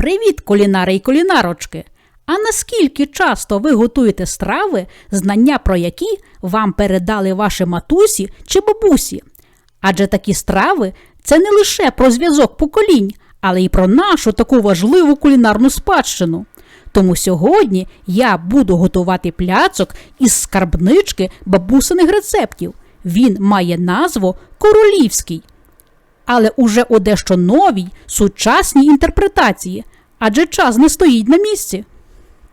Привіт, кулінари і кулінарочки! А наскільки часто ви готуєте страви, знання про які вам передали ваші матусі чи бабусі? Адже такі страви це не лише про зв'язок поколінь, але й про нашу таку важливу кулінарну спадщину. Тому сьогодні я буду готувати пляцок із скарбнички бабусиних рецептів. Він має назву королівський але уже у дещо новій, сучасній інтерпретації, адже час не стоїть на місці.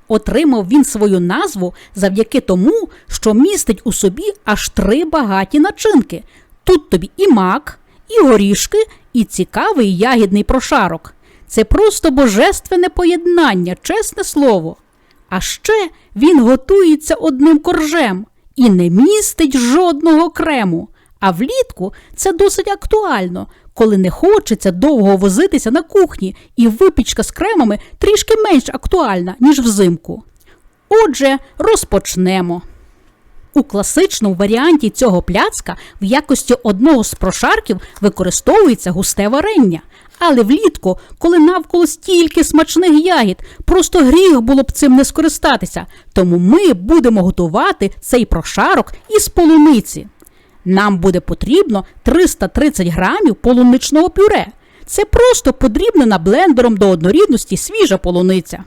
Отримав він свою назву завдяки тому, що містить у собі аж три багаті начинки. Тут тобі і мак, і горішки, і цікавий ягідний прошарок. Це просто божественне поєднання, чесне слово. А ще він готується одним коржем і не містить жодного крему. А влітку це досить актуально, коли не хочеться довго возитися на кухні, і випічка з кремами трішки менш актуальна, ніж взимку. Отже, розпочнемо. У класичному варіанті цього пляцка в якості одного з прошарків використовується густе варення. Але влітку, коли навколо стільки смачних ягід, просто гріх було б цим не скористатися. Тому ми будемо готувати цей прошарок із полуниці. Нам буде потрібно 330 грамів полуничного пюре. Це просто подрібнена блендером до однорідності свіжа полуниця.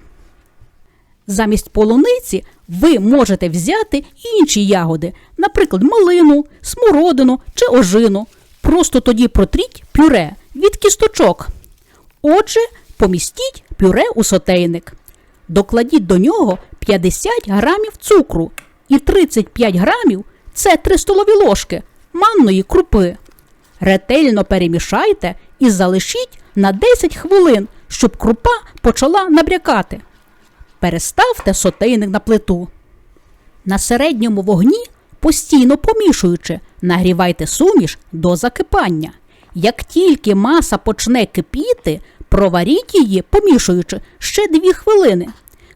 Замість полуниці ви можете взяти інші ягоди, наприклад, малину, смородину чи ожину. Просто тоді протріть пюре від кісточок. Отже, помістіть пюре у сотейник. Докладіть до нього 50 грамів цукру і 35 грамів це 3 столові ложки манної крупи. Ретельно перемішайте і залишіть на 10 хвилин, щоб крупа почала набрякати. Переставте сотейник на плиту. На середньому вогні, постійно помішуючи, нагрівайте суміш до закипання. Як тільки маса почне кипіти, проваріть її, помішуючи ще 2 хвилини.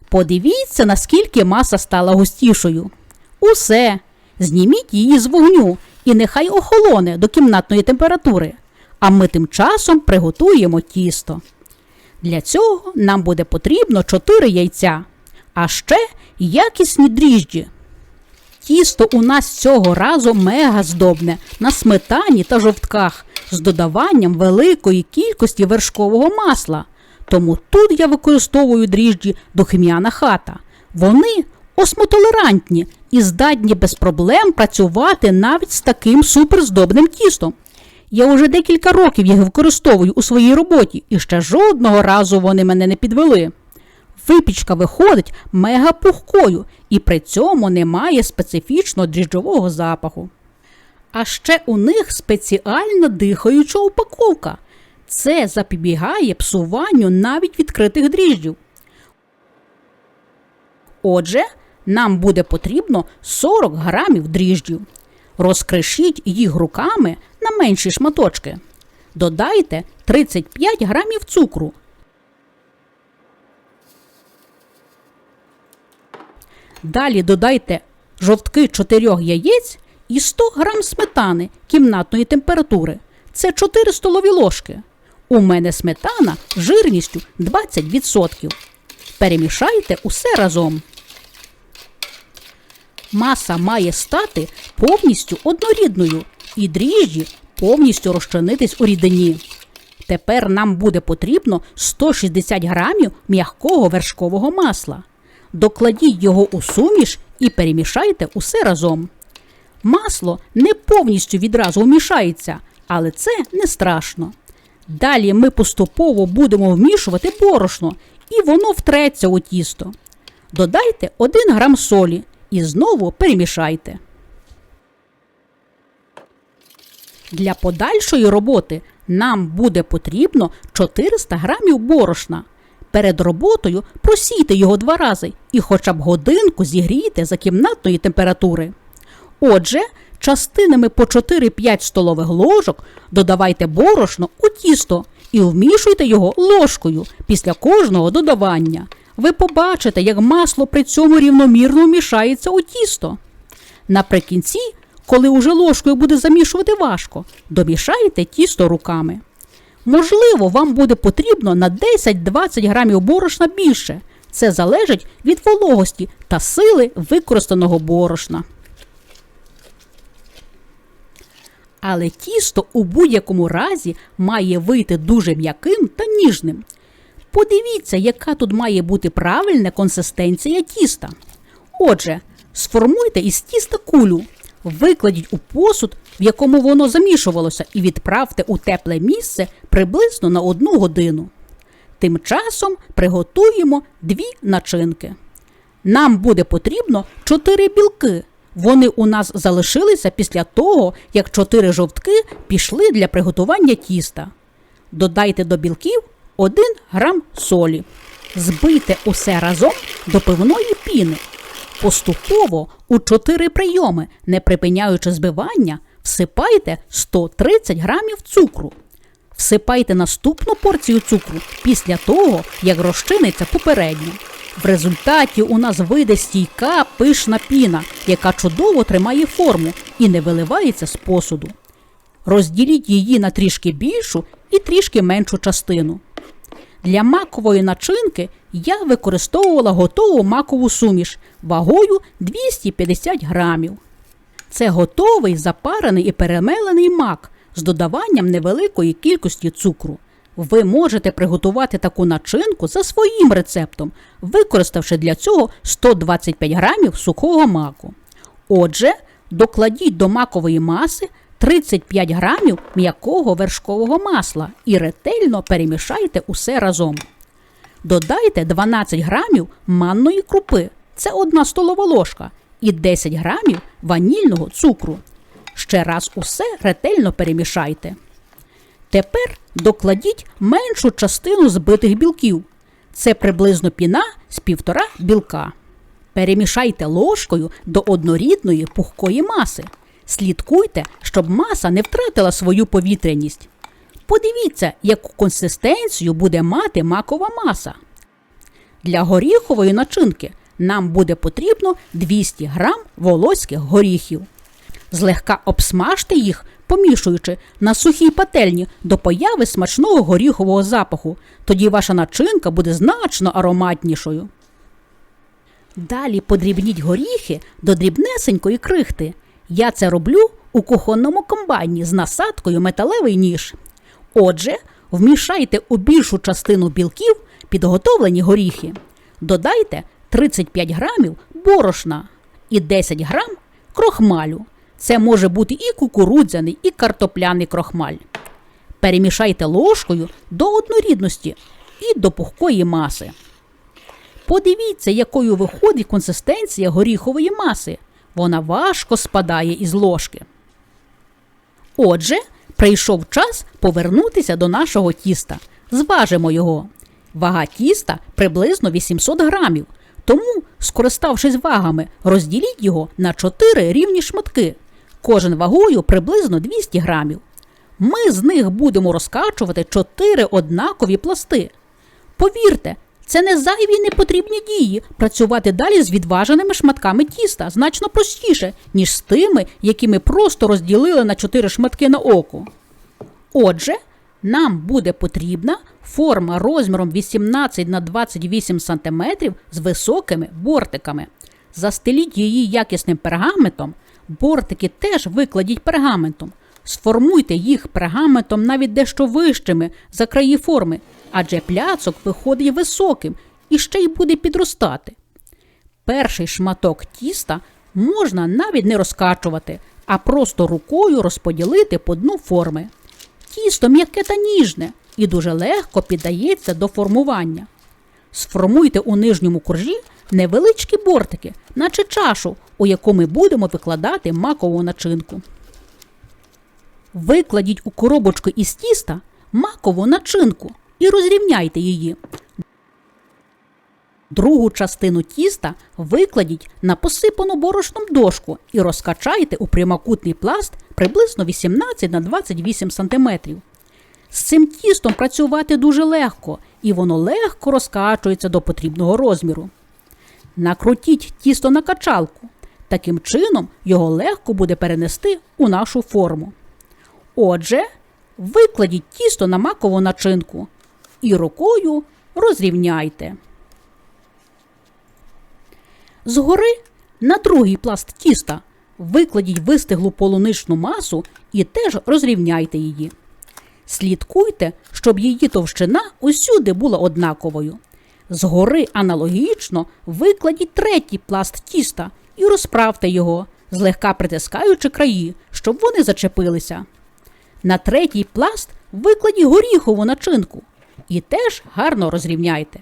Подивіться, наскільки маса стала густішою. Усе. Зніміть її з вогню і нехай охолоне до кімнатної температури, а ми тим часом приготуємо тісто. Для цього нам буде потрібно 4 яйця, а ще якісні дріжджі. Тісто у нас цього разу мега здобне на сметані та жовтках з додаванням великої кількості вершкового масла. Тому тут я використовую дріжджі духмяна хата. Вони осмотолерантні і здатні без проблем працювати навіть з таким суперздобним тістом. Я уже декілька років їх використовую у своїй роботі, і ще жодного разу вони мене не підвели. Випічка виходить мега пухкою і при цьому немає специфічного дріжджового запаху. А ще у них спеціальна дихаюча упаковка. Це запобігає псуванню навіть відкритих дріжджів. Отже, нам буде потрібно 40 грамів дріжджів. Розкришіть їх руками на менші шматочки. Додайте 35 грамів цукру. Далі додайте жовтки 4 яєць і 100 грам сметани кімнатної температури. Це 4 столові ложки. У мене сметана жирністю 20%. Перемішайте усе разом. Маса має стати повністю однорідною і дріжджі повністю розчинитись у рідині. Тепер нам буде потрібно 160 грамів м'якого вершкового масла. Докладіть його у суміш і перемішайте усе разом. Масло не повністю відразу вмішається, але це не страшно. Далі ми поступово будемо вмішувати борошно, і воно втреться у тісто. Додайте 1 грам солі і знову перемішайте. Для подальшої роботи нам буде потрібно 400 грамів борошна. Перед роботою просійте його два рази і хоча б годинку зігрійте за кімнатної температури. Отже, частинами по 4-5 столових ложок додавайте борошно у тісто і вмішуйте його ложкою після кожного додавання. Ви побачите, як масло при цьому рівномірно вмішається у тісто. Наприкінці, коли уже ложкою буде замішувати важко, домішайте тісто руками. Можливо, вам буде потрібно на 10-20 грамів борошна більше. Це залежить від вологості та сили використаного борошна. Але тісто у будь-якому разі має вийти дуже м'яким та ніжним. Подивіться, яка тут має бути правильна консистенція тіста. Отже, сформуйте із тіста кулю, викладіть у посуд, в якому воно замішувалося, і відправте у тепле місце приблизно на одну годину. Тим часом приготуємо дві начинки. Нам буде потрібно 4 білки. Вони у нас залишилися після того, як 4 жовтки пішли для приготування тіста. Додайте до білків 1 грам солі. Збийте усе разом до пивної піни. Поступово у 4 прийоми, не припиняючи збивання, всипайте 130 грамів цукру. Всипайте наступну порцію цукру після того, як розчиниться попередньо. В результаті у нас вийде стійка пишна піна, яка чудово тримає форму і не виливається з посуду. Розділіть її на трішки більшу і трішки меншу частину. Для макової начинки я використовувала готову макову суміш вагою 250 грамів. Це готовий запарений і перемелений мак з додаванням невеликої кількості цукру. Ви можете приготувати таку начинку за своїм рецептом, використавши для цього 125 грамів сухого маку. Отже, докладіть до макової маси 35 грамів м'якого вершкового масла і ретельно перемішайте усе разом. Додайте 12 грамів манної крупи, це 1 столова ложка, і 10 грамів ванільного цукру. Ще раз усе ретельно перемішайте. Тепер докладіть меншу частину збитих білків. Це приблизно піна з півтора білка. Перемішайте ложкою до однорідної пухкої маси. Слідкуйте, щоб маса не втратила свою повітряність. Подивіться, яку консистенцію буде мати макова маса. Для горіхової начинки нам буде потрібно 200 грам волоських горіхів. Злегка обсмажте їх, помішуючи на сухій пательні до появи смачного горіхового запаху. Тоді ваша начинка буде значно ароматнішою. Далі подрібніть горіхи до дрібнесенької крихти. Я це роблю у кухонному комбайні з насадкою металевий ніж. Отже, вмішайте у більшу частину білків підготовлені горіхи. Додайте 35 грамів борошна і 10 грам крохмалю. Це може бути і кукурудзяний, і картопляний крохмаль. Перемішайте ложкою до однорідності і до пухкої маси. Подивіться, якою виходить консистенція горіхової маси. Вона важко спадає із ложки. Отже, прийшов час повернутися до нашого тіста. Зважимо його. Вага тіста приблизно 800 грамів. Тому, скориставшись вагами, розділіть його на 4 рівні шматки, кожен вагою приблизно 200 грамів. Ми з них будемо розкачувати 4 однакові пласти. Повірте, це не зайві непотрібні дії працювати далі з відваженими шматками тіста значно простіше, ніж з тими, які ми просто розділили на 4 шматки на око. Отже, нам буде потрібна форма розміром 18 на 28 см з високими бортиками. Застеліть її якісним пергаментом, бортики теж викладіть пергаментом. Сформуйте їх пергаментом навіть дещо вищими за краї форми, адже пляцок виходить високим і ще й буде підростати. Перший шматок тіста можна навіть не розкачувати, а просто рукою розподілити по дну форми. Тісто м'яке та ніжне і дуже легко піддається до формування. Сформуйте у нижньому коржі невеличкі бортики, наче чашу, у яку ми будемо викладати макову начинку. Викладіть у коробочку із тіста макову начинку і розрівняйте її. Другу частину тіста викладіть на посипану борошном дошку і розкачайте у прямокутний пласт приблизно 18 на 28 см. З цим тістом працювати дуже легко, і воно легко розкачується до потрібного розміру. Накрутіть тісто на качалку. Таким чином його легко буде перенести у нашу форму. Отже, викладіть тісто на макову начинку і рукою розрівняйте. Згори на другий пласт тіста викладіть вистиглу полуничну масу і теж розрівняйте її. Слідкуйте, щоб її товщина усюди була однаковою. Згори аналогічно викладіть третій пласт тіста і розправте його, злегка притискаючи краї, щоб вони зачепилися. На третій пласт викладіть горіхову начинку і теж гарно розрівняйте.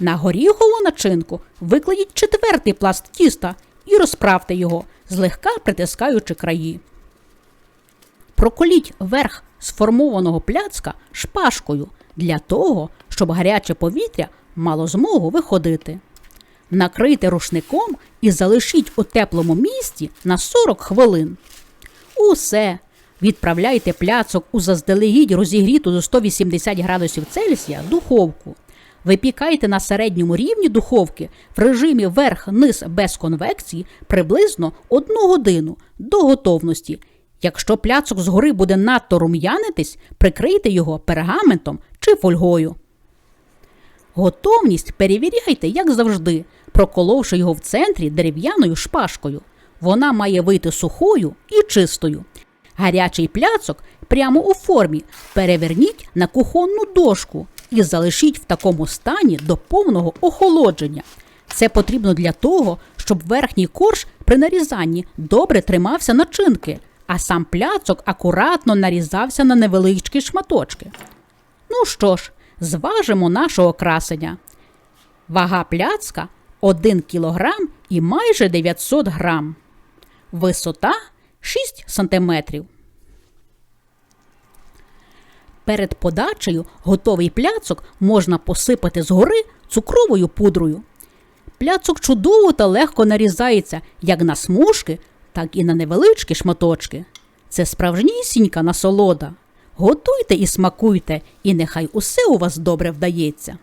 На горіхову начинку викладіть четвертий пласт тіста і розправте його, злегка притискаючи краї. Проколіть верх сформованого пляцка шпажкою для того, щоб гаряче повітря мало змогу виходити. Накрийте рушником і залишіть у теплому місці на 40 хвилин. Усе. Відправляйте пляцок у заздалегідь розігріту до 180 градусів Цельсія духовку. Випікайте на середньому рівні духовки в режимі верх-низ без конвекції приблизно 1 годину до готовності. Якщо пляцок згори буде надто рум'янитись, прикрийте його пергаментом чи фольгою. Готовність перевіряйте, як завжди, проколовши його в центрі дерев'яною шпажкою. Вона має вийти сухою і чистою. Гарячий пляцок прямо у формі переверніть на кухонну дошку і залишіть в такому стані до повного охолодження. Це потрібно для того, щоб верхній корж при нарізанні добре тримався начинки, а сам пляцок акуратно нарізався на невеличкі шматочки. Ну що ж, зважимо нашого красення. Вага пляцка 1 кг і майже 900 грам. Висота 6 см. Перед подачею готовий пляцок можна посипати згори цукровою пудрою. Пляцок чудово та легко нарізається як на смужки, так і на невеличкі шматочки. Це справжнісінька насолода. Готуйте і смакуйте, і нехай усе у вас добре вдається.